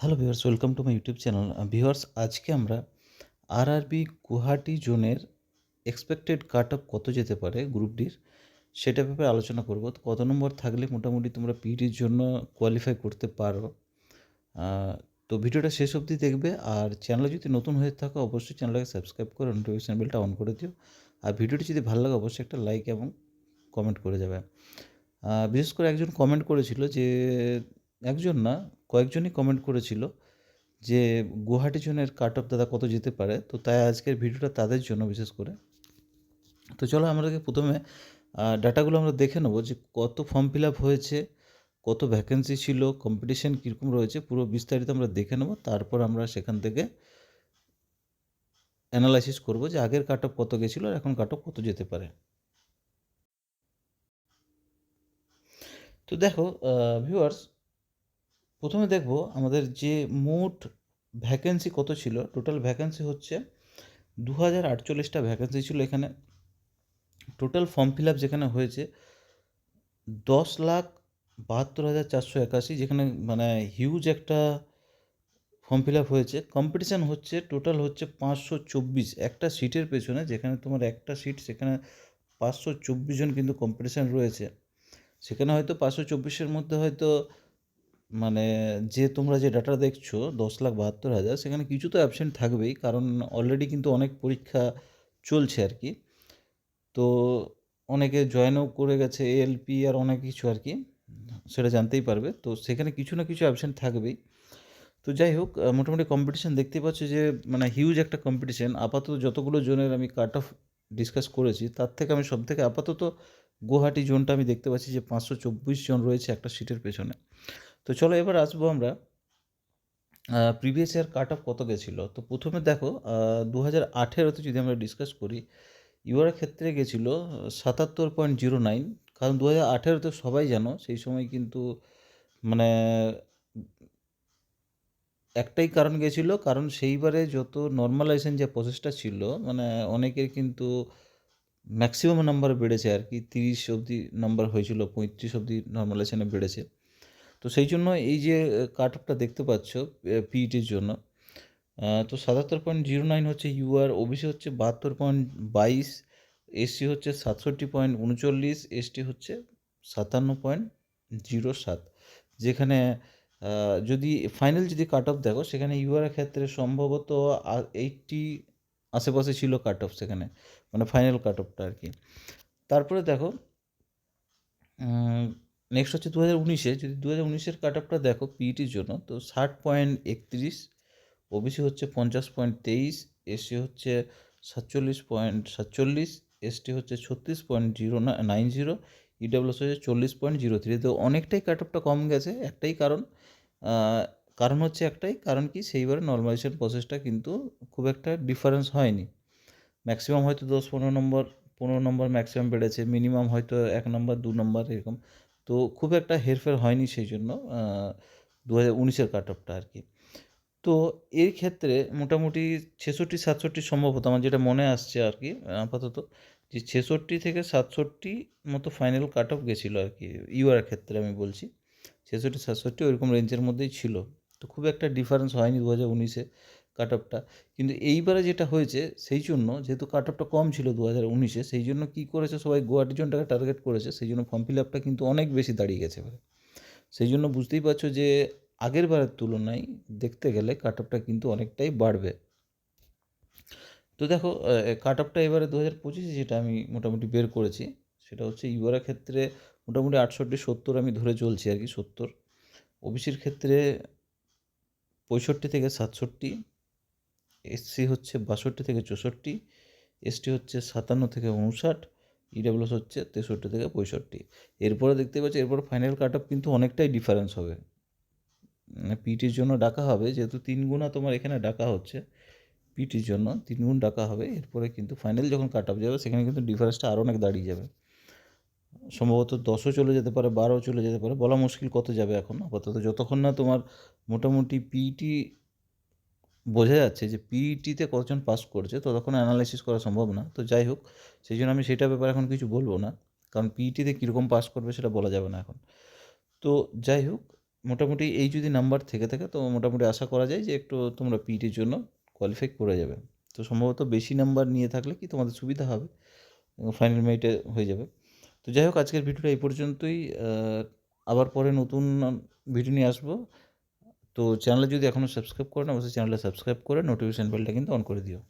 Hello viewers, welcome to my YouTube channel. Viewers, আজকে আমরা RRB Guwahati জোনের এক্সপেক্টেড কাট অফ কত যেতে পারে গ্রুপ ডির সেটা ব্যাপারে আলোচনা করব। কত নম্বর থাকলে মোটামুটি তোমরা পিডির জন্য কোয়ালিফাই করতে পারো। তো ভিডিওটা শেষ অবধি দেখবে আর চ্যানেলে যদি নতুন হয়ে থাকো, অবশ্যই চ্যানেলটাকে সাবস্ক্রাইব করে নোটিফিকেশান বেলটা অন করে দিও। আর ভিডিওটি যদি ভালো লাগে, অবশ্যই একটা লাইক এবং কমেন্ট করে যাবে। বিশেষ করে একজন কমেন্ট করেছিল যে একজন না, কয়েকজনই কমেন্ট করেছিল যে গুয়াহাটি জোনের কাট অফ দাদা কত যেতে পারে। তো তাই আজকের ভিডিওটা তাদের জন্য বিশেষ করে। তো চলো আমাদেরকে প্রথমে ডাটাগুলো আমরা দেখে নেব যে কত ফর্ম ফিল আপ হয়েছে, কত ভ্যাকেন্সি ছিল কম্পিটিশান কীরকম রয়েছে, পুরো বিস্তারিত আমরা দেখে নেব। তারপর আমরা সেখান থেকে অ্যানালাইসিস করব যে আগের কাট অফ কত গেছিল আর এখন কাট অফ কত যেতে পারে। তো দেখো ভিউয়ার্স প্রথমে দেখব আমাদের যে মোট ভ্যাকেন্সি কত ছিল? টোটাল ভ্যাকেন্সি হচ্ছে দু হাজার আটচল্লিশটা ভ্যাকেন্সি ছিল এখানে। টোটাল ফর্ম ফিল আপ যেখানে হয়েছে দশ লাখ বাহাত্তর হাজার চারশো একাশি, যেখানে মানে হিউজ একটা ফর্ম ফিল আপ হয়েছে। কম্পিটিশান হচ্ছে টোটাল হচ্ছে পাঁচশো চব্বিশ। একটা সিটের পেছনে, যেখানে তোমার একটা সিট সেখানে পাঁচশো চব্বিশ জন কিন্তু কম্পিটিশান রয়েছে। সেখানে হয়তো পাঁচশো চব্বিশের মধ্যে হয়তো মানে যে তোমরা যে ডাটা দেখছ, দশ লাখ বাহাত্তর হাজার, সেখানে কিছু তো অ্যাবসেন্ট থাকবেই, কারণ অলরেডি কিন্তু অনেক পরীক্ষা চলছে আর কি। তো অনেকে জয়েনও করে গেছে এএলপি আর অনেক কিছু আর কি, সেটা জানতেই পারবে। তো সেখানে কিছু না কিছু অ্যাবসেন্ট থাকবেই। তো যাই হোক মোটামুটি কম্পিটিশান দেখতে পাচ্ছ যে মানে হিউজ একটা কম্পিটিশান আপাতত যতগুলো জোনের আমি কাট অফ ডিসকাস করেছি, তার থেকে আমি সব থেকে আপাতত গুয়াহাটি জোনটা আমি দেখতে পাচ্ছি যে পাঁচশো চব্বিশ জন রয়েছে একটা সিটের পেছনে। তো চলো এবার আসব আমরা প্রিভিয়াস ইয়ার কাট অফ কত গেছিল? তো প্রথমে দেখো দু হাজার আঠেরোতে যদি আমরা ডিসকাস করি ইউআর ক্ষেত্রে গেছিল সাতাত্তর পয়েন্ট জিরো নাইন কারণ দু হাজার আঠেরোতে সবাই জানো, সেই সময় কিন্তু মানে একটাই কারণ গেছিল, কারণ সেইবারে যত নর্মালাইজেশন যে প্রসেসটা ছিল মানে অনেকের কিন্তু ম্যাক্সিমাম নাম্বার বেড়েছে আর কি, তিরিশ অবধি নাম্বার হয়েছিল, পঁয়ত্রিশ অবধি নর্মালাইজেশনে বেড়েছে। তো সেই জন্য এই যে কাট অফটা দেখতে পাচ্ছ পিইটির জন্য তো সাতাত্তর পয়েন্ট জিরো নাইন হচ্ছে U R O B C হচ্ছে বাহাত্তর পয়েন্ট বাইশ এসসি হচ্ছে সাতষট্টি পয়েন্ট উনচল্লিশ এসটি হচ্ছে সাতান্ন পয়েন্ট জিরো সাত। যেখানে যদি ফাইনাল যদি কাট অফ দেখো, সেখানে ইউআর ক্ষেত্রে সম্ভবত এইটটি আশেপাশে ছিল কাট অফ সেখানে মানে ফাইনাল কাট অফটা আর কি। তারপরে দেখো নেক্সট হচ্ছে দু হাজার উনিশে যদি দু হাজার উনিশের কাট অফটা দেখো পিইটির জন্য, তো ষাট পয়েন্ট একত্রিশ ওবিসি হচ্ছে পঞ্চাশ পয়েন্ট তেইশ এসসি হচ্ছে সাতচল্লিশ পয়েন্ট, সাতচল্লিশ এসটি হচ্ছে ছত্রিশ point zero nine zero E W S হচ্ছে চল্লিশ পয়েন্ট জিরো থ্রি, তো অনেকটাই কাট অফটা কম গেছে, একটাই কারণ কারণ হচ্ছে একটাই, কারণ কি সেইবারে নর্মালাইজেশন প্রসেসটা কিন্তু খুব একটা ডিফারেন্স হয়নি। ম্যাক্সিমাম হয়তো দশ পনেরো নম্বর পনেরো নম্বর ম্যাক্সিমাম বেড়েছে মিনিমাম হয়তো এক নম্বর, দু নম্বর, এরকম। তো খুব একটা হেরফের হয়নি সেই জন্য দু হাজার উনিশের কাট অফটা আর কি। তো এর ক্ষেত্রে মোটামুটি ছেষট্টি, সাতষট্টি সম্ভবত আমার যেটা মনে আসছে আর কি, আপাতত, যে ছেষট্টি থেকে সাতষট্টি মতো ফাইনাল কাট অফ গেছিল আর কি ইউআর ক্ষেত্রে আমি বলছি। ছেষট্টি, সাতষট্টি ওইরকম রেঞ্জের মধ্যেই ছিল। তো খুব একটা ডিফারেন্স হয়নি দু হাজার উনিশে। কাট অফটা কিন্তু এইবারে যেটা হয়েছে, সেই জন্য যেহেতু কাট অফটা কম ছিল দু হাজার উনিশে, সেই জন্য কী করেছে সবাই গুয়াহাটি জনটাকে টার্গেট করেছে, সেই জন্য ফর্ম ফিল আপটা কিন্তু অনেক বেশি দাঁড়িয়ে গেছে এবারে। সেই জন্য বুঝতেই পারছ যে আগের বারের তুলনায় দেখতে গেলে কাট অফটা কিন্তু অনেকটাই বাড়বে। তো দেখো কাট অফটা এবারে দু হাজার পঁচিশে যেটা আমি মোটামুটি বের করেছি, সেটা হচ্ছে ইউআরের ক্ষেত্রে মোটামুটি আটষট্টি সত্তর আমি ধরে চলছি আর কি, সত্তর। ওবিসির ক্ষেত্রে পঁয়ষট্টি থেকে সাতষট্টি। এসসি হচ্ছে বাষট্টি থেকে চৌষট্টি, এসটি হচ্ছে সাতান্ন থেকে উনষাট ইডাব্লিউএস হচ্ছে তেষট্টি থেকে পঁয়ষট্টি। এরপরে দেখতে পাচ্ছি, এরপর ফাইনাল কাট অফ কিন্তু অনেকটাই ডিফারেন্স হবে। মানে পিটির জন্য ডাকা হবে, যেহেতু তিন গুণা তোমার এখানে ডাকা হচ্ছে পিটির জন্য তিন গুণ ডাকা হবে, এরপরে কিন্তু ফাইনাল যখন কাট অফ যাবে, সেখানে কিন্তু ডিফারেন্সটা আরও অনেক দাঁড়িয়ে যাবে। সম্ভবত দশও চলে যেতে পারে, বারোও চলে যেতে পারে, বলা মুশকিল কত যাবে এখন? আপাতত যতক্ষণ না তোমার মোটামুটি পিইটি বোঝা যাচ্ছে যে পিইটিতে কতজন পাস করছে ততক্ষণ অ্যানালাইসিস করা সম্ভব না। তো যাই হোক, সেই জন্য আমি সেটা ব্যাপারে এখন কিছু বলব না, কারণ পিইটিতে কীরকম পাস করবে সেটা বলা যাবে না এখন। তো যাই হোক, মোটামুটি এই যদি নাম্বার থেকে থাকে, তো মোটামুটি আশা করা যায় যে একটু তোমরা পিইটির জন্য কোয়ালিফাই করে যাবে। তো সম্ভবত বেশি নাম্বার নিয়ে থাকলে কি তোমাদের সুবিধা হবে ফাইনাল মেরিটে হয়ে যাবে। তো যাই হোক, আজকের ভিডিওটা এই পর্যন্তই। আবার পরে নতুন ভিডিও নিয়ে আসব। তো চ্যানেলে যদি এখনও সাবস্ক্রাইব করে না অবশ্যই চ্যানেলটা সাবস্ক্রাইব করে নোটিফিকেশান বেলটা কিন্তু অন করে দিও